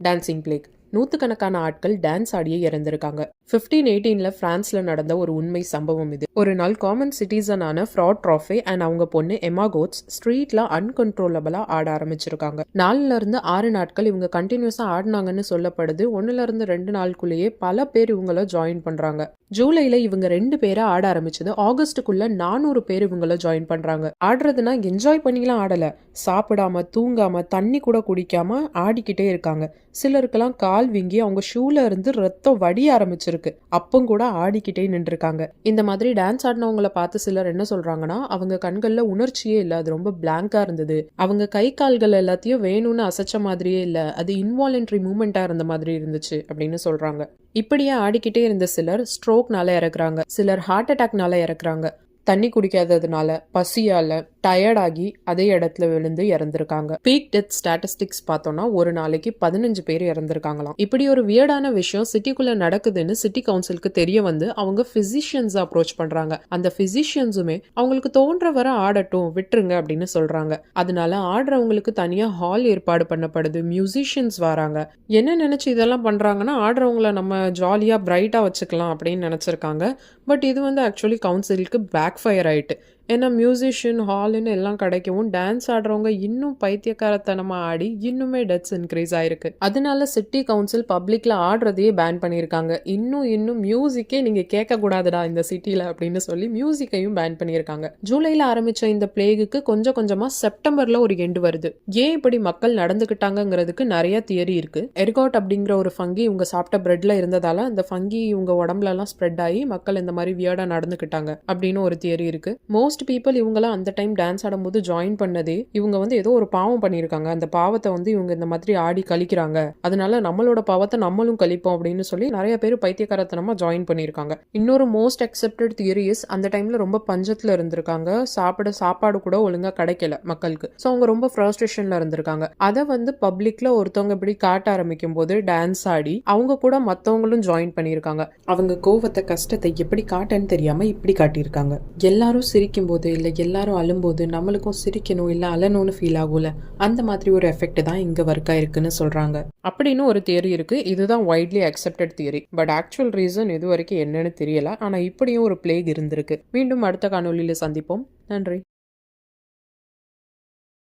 Dancing plague நூற்றுக்கணக்கான ஆட்கள் dance ஆடியே இறந்திருக்காங்க. Fifteen எயிட்டீனில் ஃப்ரான்ஸில் நடந்த ஒரு உண்மை சம்பவம் இது. ஒரு நாள் காமன் சிட்டிசனான ஃப்ராட் ட்ராஃபே அண்ட் அவங்க பொண்ணு எமா கோட்ஸ் ஸ்ட்ரீட்டில் அன்கன்ட்ரோலபிளாக ஆட ஆரம்பிச்சிருக்காங்க. நாலுல இருந்து ஆறு நாட்கள் இவங்க கண்டினியூஸாக ஆடினாங்கன்னு சொல்லப்படுது. ஒன்னுல இருந்து ரெண்டு நாளுக்குள்ளேயே பல பேர் இவங்கள ஜாயின் பண்ணுறாங்க ஜூலைல இவங்க ரெண்டு பேரை ஆட ஆரம்பிச்சது. ஆகஸ்ட்டுக்குள்ள நானூறு பேர் இவங்கள ஜாயின் பண்றாங்க. ஆடுறதுனா என்ஜாய் பண்ணிலாம் ஆடல. சாப்பிடாம தூங்காம தண்ணி கூட குடிக்காம ஆடிக்கிட்டே இருக்காங்க. சிலருக்கெல்லாம் கால் வீங்கி அவங்க ஷூல இருந்து ரத்தம் வடிய ஆரம்பிச்சிருக்கு. அப்பவும் கூட ஆடிக்கிட்டே நின்றுருக்காங்க. இந்த மாதிரி டான்ஸ் ஆடினவங்கள பார்த்து சிலர் என்ன சொல்றாங்கன்னா அவங்க கண்கள்ல உணர்ச்சியே இல்ல. அது ரொம்ப பிளாங்கா இருந்தது. அவங்க கை கால்கள் எல்லாத்தையும் வேணும்னு அசைச்ச மாதிரியே இல்ல. அது இன்வாலன்ட்ரி மூமெண்டா இருந்த மாதிரி இருந்துச்சு அப்படின்னு சொல்றாங்க. இப்படியே ஆடிக்கிட்டே இருந்த சிலர் ஸ்ட்ரோக்னால இறக்குறாங்க. சிலர் ஹார்ட் அட்டாக்னால இறக்குறாங்க. தண்ணி குடிக்காததுனால பசியால டயர்டாகி அதே இடத்துல விழுந்து இறந்திருக்காங்க. பீக் டெத் ஸ்டாட்டிஸ்டிக்ஸ் பார்த்தோம்னா ஒரு நாளைக்கு பதினஞ்சு பேர் இறந்திருக்காங்களாம். இப்படி ஒரு வியர்டான விஷயம் சிட்டிக்குள்ள நடக்குதுன்னு சிட்டி கவுன்சிலுக்கு தெரிய வந்து அவங்க பிசிஷியன்ஸ் அப்ரோச் பண்றாங்க. அந்த பிசிஷியன்ஸுமே அவங்களுக்கு தோன்ற வர ஆடட்டும் விட்டுருங்க அப்படின்னு சொல்றாங்க. அதனால ஆடுறவங்களுக்கு தனியா ஹால் ஏற்பாடு பண்ணப்படுது மியூசிஷியன்ஸ் வராங்க. என்ன நினைச்சு இதெல்லாம் பண்றாங்கன்னா ஆடுறவங்கள நம்ம ஜாலியா பிரைட்டா வச்சுக்கலாம் அப்படின்னு நினைச்சிருக்காங்க. பட் இது வந்து ஆக்சுவலி கவுன்சிலுக்கு பேக் backfire ആയിട്ട് ஏன்னா மியூசிஷியன் ஹால்னு எல்லாம் கிடைக்கவும் டான்ஸ் ஆடுறவங்க இன்னும் பைத்தியக்காரத்தனமாக ஆடி இன்னுமே டெத்ஸ் இன்க்ரீஸ் ஆயிருக்கு. அதனால சிட்டி கவுன்சில் பப்ளிக்ல ஆடுறதையே பேன் பண்ணியிருக்காங்க. இன்னும் இன்னும் மியூசிக்கே நீங்க கேட்கக்கூடாதுடா இந்த சிட்டியில் அப்படின்னு சொல்லி மியூசிக்கையும் பேன் பண்ணியிருக்காங்க. ஜூலைல ஆரம்பிச்ச இந்த பிளேகுக்கு கொஞ்சம் கொஞ்சமா செப்டம்பர்ல ஒரு எண்டு வருது. ஏன் இப்படி மக்கள் நடந்துக்கிட்டாங்கிறதுக்கு நிறைய தியரி இருக்கு. எர்காட் அப்படிங்கிற ஒரு ஃபங்கி இவங்க சாப்பிட்ட பிரெட்ல இருந்ததால அந்த ஃபங்கி இவங்க உடம்புல எல்லாம் ஸ்ப்ரெட் ஆகி மக்கள் இந்த மாதிரி வியர்டா நடந்துக்கிட்டாங்க அப்படின்னு ஒரு தியரி இருக்கு. மோஸ்ட் பீப்புள் இவங்களாம் அந்த டைம் டான்ஸ் ஆடும்போது ஜாயின் பண்ணதே இவங்க வந்து ஏதோ ஒரு பாவம் பண்ணியிருக்காங்க. அந்த பாவத்தை வந்து இவங்க இந்த மாதிரி ஆடி கழிக்கிறாங்க. அதனால நம்மளோட பாவத்தை நம்மளும் கழிப்போம் அப்படின்னு சொல்லி நிறைய பேர் பைத்தியக்காரத்தனமா ஜாயின் பண்ணியிருக்காங்க. இன்னொரு மோஸ்ட் அக்செப்டட் தியரிஸ் அந்த டைம்ல ரொம்ப பஞ்சத்தில் இருந்திருக்காங்க. சாப்பிட சாப்பாடு கூட ஒழுங்கா கிடைக்கல மக்களுக்கு. ஸோ அவங்க ரொம்ப ஃப்ரஸ்ட்ரேஷன்ல இருந்திருக்காங்க. அதை வந்து பப்ளிக்ல ஒருத்தவங்க இப்படி காட்ட ஆரம்பிக்கும் போது டான்ஸ் ஆடி அவங்க கூட மற்றவங்களும் ஜாயின் பண்ணியிருக்காங்க. அவங்க கோவத்தை கஷ்டத்தை எப்படி காட்டன்னு தெரியாம இப்படி காட்டியிருக்காங்க. எல்லாரும் சிரிக்கும் போது இல்லை எல்லாரும் அழும்போது நம்மளுக்கும் சிரிக்கணும் இல்லை அழணும்னு ஃபீல் ஆகும்ல அந்த மாதிரி ஒரு எஃபெக்ட் தான் இங்கே ஒர்க் ஆயிருக்குன்னு சொல்கிறாங்க அப்படின்னு ஒரு தியரி இருக்குது இதுதான் widely accepted theory but actual reason இது வரைக்கும் என்னன்னு தெரியல. ஆனால் இப்படியும் ஒரு பிளேக் இருந்திருக்கு. மீண்டும் அடுத்த காணொலியில் சந்திப்போம். நன்றி.